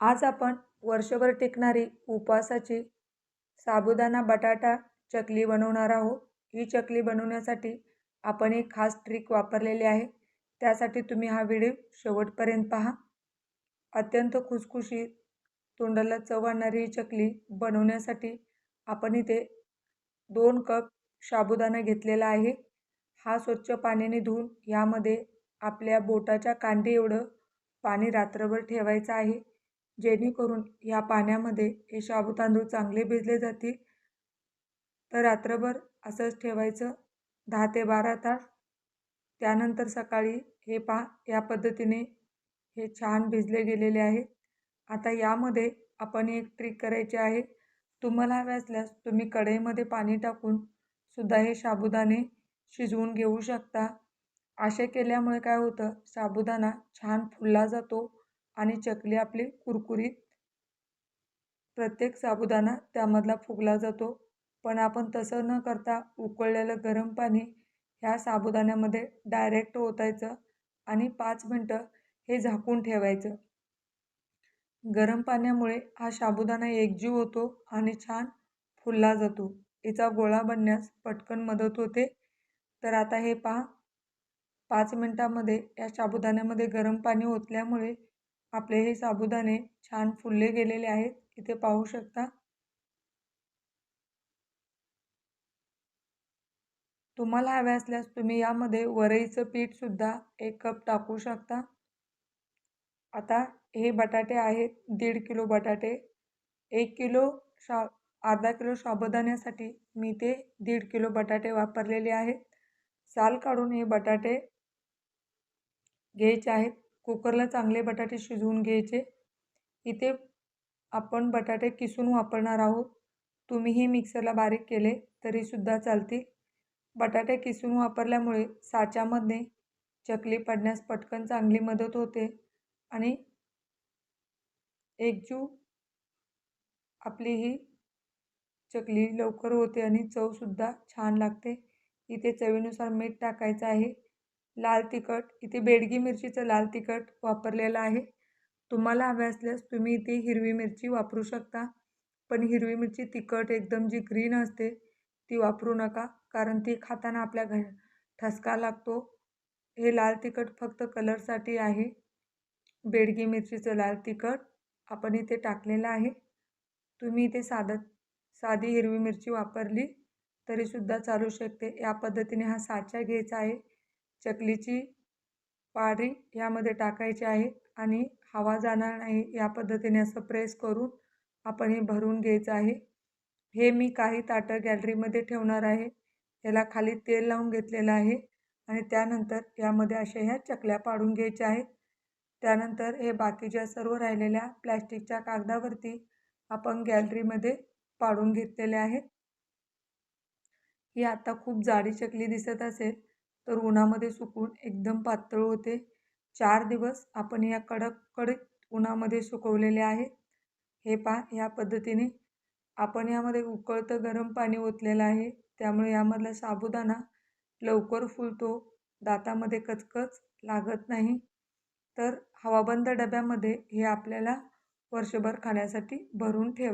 आज आपण वर्षभर टिकणारी उपवासाची साबुदाणा बटाटा चकली बनवणार आहोत. ही चकली बनवण्यासाठी आपण एक खास ट्रिक वापरलेली आहे. त्यासाठी तुम्ही हा व्हिडिओ शेवटपर्यंत पहा. अत्यंत खुसखुशी तोंडाला चव आणणारी ही चकली बनवण्यासाठी आपण इथे दोन कप साबुदाणा घेतलेला आहे. हा स्वच्छ पाण्याने धुवून यामध्ये आपल्या बोटाच्या कांडी एवढं पाणी रात्रभर ठेवायचं आहे. जेणेकरून या पाण्यामध्ये हे शाबू तांदूळ चांगले भिजले जातील. तर रात्रभर असंच ठेवायचं. दहा ते बारा तास. त्यानंतर सकाळी हे पा या पद्धतीने हे छान भिजले गेलेले आहेत. आता यामध्ये आपण एक ट्रिक करायची आहे. तुम्हाला हवे असल्यास तुम्ही कढईमध्ये पाणी टाकून सुद्धा हे साबुदाणे शिजवून घेऊ शकता. असे केल्यामुळे काय होतं? साबुदाणा छान फुलला जातो. आणि चकली आपली कुरकुरीत. प्रत्येक साबुदाणा त्यामधला फुगला जातो. पण आपण तसं न करता उकळलेलं गरम पाणी ह्या साबुदाण्यामध्ये डायरेक्ट ओतायचं आणि पाच मिनटं हे झाकून ठेवायचं. गरम पाण्यामुळे हा साबुदाणा एकजीव होतो आणि छान फुलला जातो. याचा गोळा बनण्यास पटकन मदत होते. तर आता हे पहा. पाच मिनटामध्ये या साबुदाण्यामध्ये गरम पाणी ओतल्यामुळे आपले हे साबुदाणे छान फुलले गेलेले आहेत. इथे पाहू शकता. तुम्हाला हवे असल्यास तुम्ही यामध्ये वरईचं पीठसुद्धा एक कप टाकू शकता. आता हे बटाटे आहेत. दीड किलो बटाटे एक किलो शा अर्धा किलो साबुदाण्यासाठी मी ते दीड किलो बटाटे वापरलेले आहेत. साल काढून हे बटाटे घ्यायचे आहेत. कुकरला चांगले बटाटे शिजवून घ्यायचे. इथे आपण बटाटे किसून वापरणार आहोत. तुम्हीही मिक्सरला बारीक केले तरीसुद्धा चालतील. बटाटे किसून वापरल्यामुळे साच्यामध्ये चकली पडण्यास पटकन चांगली मदत होते आणि एकजू आपली ही चकली लवकर होते आणि चवसुद्धा छान लागते. इथे चवीनुसार मीठ टाकायचं आहे. लाल तिखट. इथे बेडगी मिरचीचं लाल तिखट वापरलेलं आहे. तुम्हाला हवे असल्यास तुम्ही इथे हिरवी मिरची वापरू शकता. पण हिरवी मिरची तिखट एकदम जी ग्रीन असते ती वापरू नका. कारण ती खाताना आपल्या घ ठसका लागतो. हे लाल तिखट फक्त कलरसाठी आहे. बेडगी मिरचीचं लाल तिखट आपण इथे टाकलेलं आहे. तुम्ही इथे साधं साधी हिरवी मिरची वापरली तरीसुद्धा चालू शकते. या पद्धतीने हा साचा घ्यायचा आहे. चकलीची पारी यामध्ये टाकायची आहे आणि हवा जाणार नाही या पद्धतीने असं प्रेस करून आपण हे भरून घ्यायचं आहे. हे मी काही ताटं गॅलरीमध्ये ठेवणार आहे. याला खाली तेल लावून घेतलेलं आहे आणि त्यानंतर यामध्ये अशा ह्या चकल्या पाडून घ्यायच्या आहेत. त्यानंतर हे बाकीच्या सर्व राहिलेल्या प्लॅस्टिकच्या कागदावरती आपण गॅलरीमध्ये पाडून घेतलेले आहेत. ही आता खूप जाडी चकली दिसत असेल. तर उन्हामध्ये सुकून एकदम पातळ होते. चार दिवस आपण या कडक कडक उन्हामध्ये सुकवलेले आहेत. हे पा या पद्धतीने आपण यामध्ये उकळतं गरम पाणी ओतलेलं आहे. त्यामुळे यामधला साबुदाणा लवकर फुलतो. दातामध्ये कचकच लागत नाही. तर हवाबंद डब्यामध्ये हे आपल्याला वर्षभर खाण्यासाठी भरून ठेव